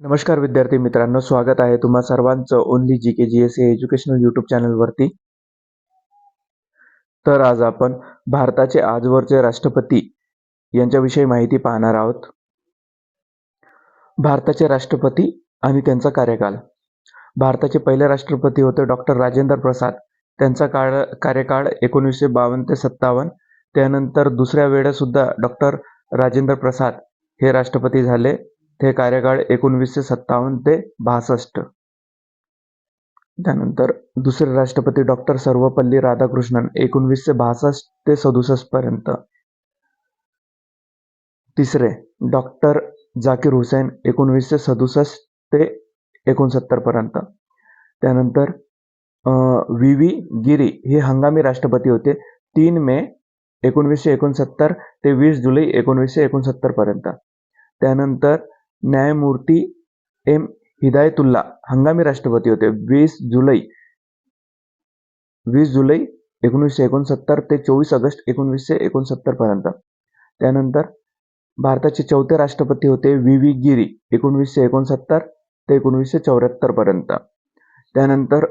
नमस्कार विद्यार्थी मित्रांनो स्वागत आहे तुम्हा सर्वांचं only G K G S A educational YouTube चॅनलवरती तर आज आपण भारताचे आजवरचे राष्ट्रपती यांच्याविषयी माहिती पाहणार आहोत. भारताचे राष्ट्रपती आणि त्यांचा कार्यकाल. भारताचे पहिले राष्ट्रपती होते डॉक्टर राजेंद्र प्रसाद. त्यांचा काळ कार्यकाळ एकोणीसशे बावन्न ते सत्तावन्न. त्यानंतर दुसऱ्या वेळेसुद्धा डॉक्टर राजेंद्र प्रसाद हे राष्ट्रपती झाले. ते कार्यकाळ एकोणवीसशे सत्तावन्न ते बासष्ट. त्यानंतर दुसरे राष्ट्रपती डॉक्टर सर्वपल्ली राधाकृष्णन एकोणवीसशे बासष्ट ते सदुसष्ट पर्यंत. तिसरे डॉक्टर जाकीर हुसेन एकोणवीसशे सदुसष्ट ते एकोणसत्तर पर्यंत. त्यानंतर व्ही. व्ही. गिरी हे हंगामी राष्ट्रपती होते. तीन मे एकोणवीसशे एकोणसत्तर ते वीस जुलै एकोणवीसशे एकोणसत्तर पर्यंत. त्यानंतर न्यायमूर्ती एम. हिदायतुल्ला हंगामी राष्ट्रपती होते. वीस जुलै वीस जुलै एकोणीसशे एकोणसत्तर ते चोवीस ऑगस्ट एकोणवीसशे एकोणसत्तरपर्यंत त्यानंतर भारताचे चौथे राष्ट्रपती होते व्ही. व्ही. गिरी एकोणवीसशे एकोणसत्तर ते एकोणवीसशे चौऱ्याहत्तरपर्यंत त्यानंतर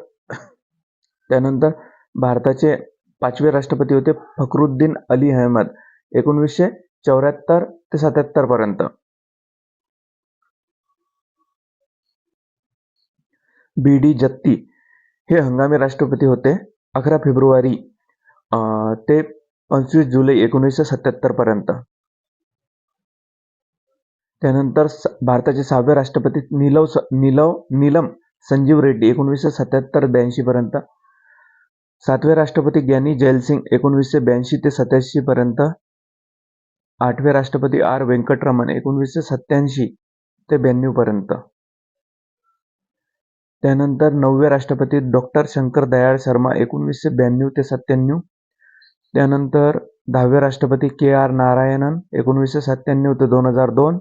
त्यानंतर भारताचे पाचवे राष्ट्रपती होते फखरुद्दीन अली अहमद एकोणवीसशे चौऱ्याहत्तर ते सत्याहत्तरपर्यंत बी डी जत्ती हे हंगामी राष्ट्रपती होते. अकरा फेब्रुवारी ते पंचवीस जुलै एकोणीसशे सत्याहत्तरपर्यंत त्यानंतर भारताचे सहावे राष्ट्रपती निलव स निलव नीलम संजीव रेड्डी एकोणवीसशे सत्याहत्तर ब्याऐंशीपर्यंत सातवे राष्ट्रपती ज्ञानी जैलसिंग एकोणवीसशे ब्याऐंशी ते सत्याऐंशीपर्यंत आठवे राष्ट्रपती आर व्यंकटरमण एकोणवीसशे सत्याऐंशी ते ब्याण्णवपर्यंत त्यानंतर नववे राष्ट्रपती डॉक्टर शंकर दयाळ शर्मा एकोणवीसशे ब्याण्णव ते सत्त्याण्णव. त्यानंतर दहावे राष्ट्रपती के आर नारायणन एकोणवीसशे सत्त्याण्णव ते दोन हजार दोन.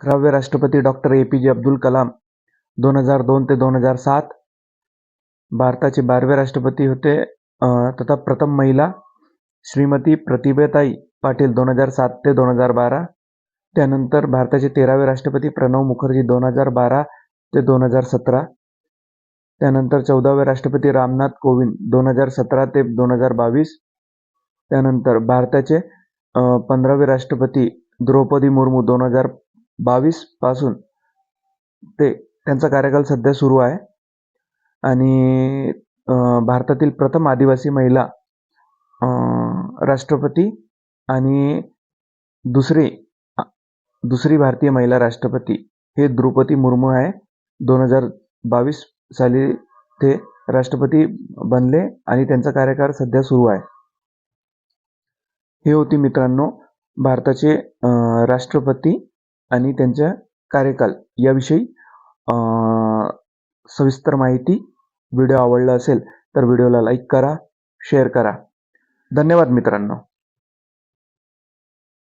अकरावे राष्ट्रपती डॉक्टर ए पी जे अब्दुल कलाम दोन हजार दोन ते दोन हजार सात. भारताचे बारवे राष्ट्रपती होते तथा प्रथम महिला श्रीमती प्रतिभेताई पाटील दोन हजार सात ते दोन हजार बारा. त्यानंतर भारताचे तेरावे राष्ट्रपती प्रणव मुखर्जी दोन हजार बारा ते दोन हजार सतरा. त्यानंतर चौदावे राष्ट्रपती रामनाथ कोविंद दोन हजार सतरा ते दोन हजार बावीस. त्यानंतर भारताचे पंधरावे राष्ट्रपती द्रौपदी मुर्मू दोन हजार बावीसपासून ते त्यांचा कार्यकाल सध्या सुरू आहे. आणि भारतातील प्रथम आदिवासी महिला राष्ट्रपती आणि दुसरी दुसरी भारतीय महिला राष्ट्रपती हे द्रौपदी मुर्मू आहे. दोन हजार बावीस साली ते राष्ट्रपती बनले आणि त्यांचा कार्यकाळ सध्या सुरू आहे. हे होती मित्रांनो भारताचे राष्ट्रपती आणि त्यांच्या कार्यकाल याविषयी सविस्तर माहिती. व्हिडिओ आवडला असेल तर व्हिडिओला लाईक करा शेअर करा. धन्यवाद मित्रांनो.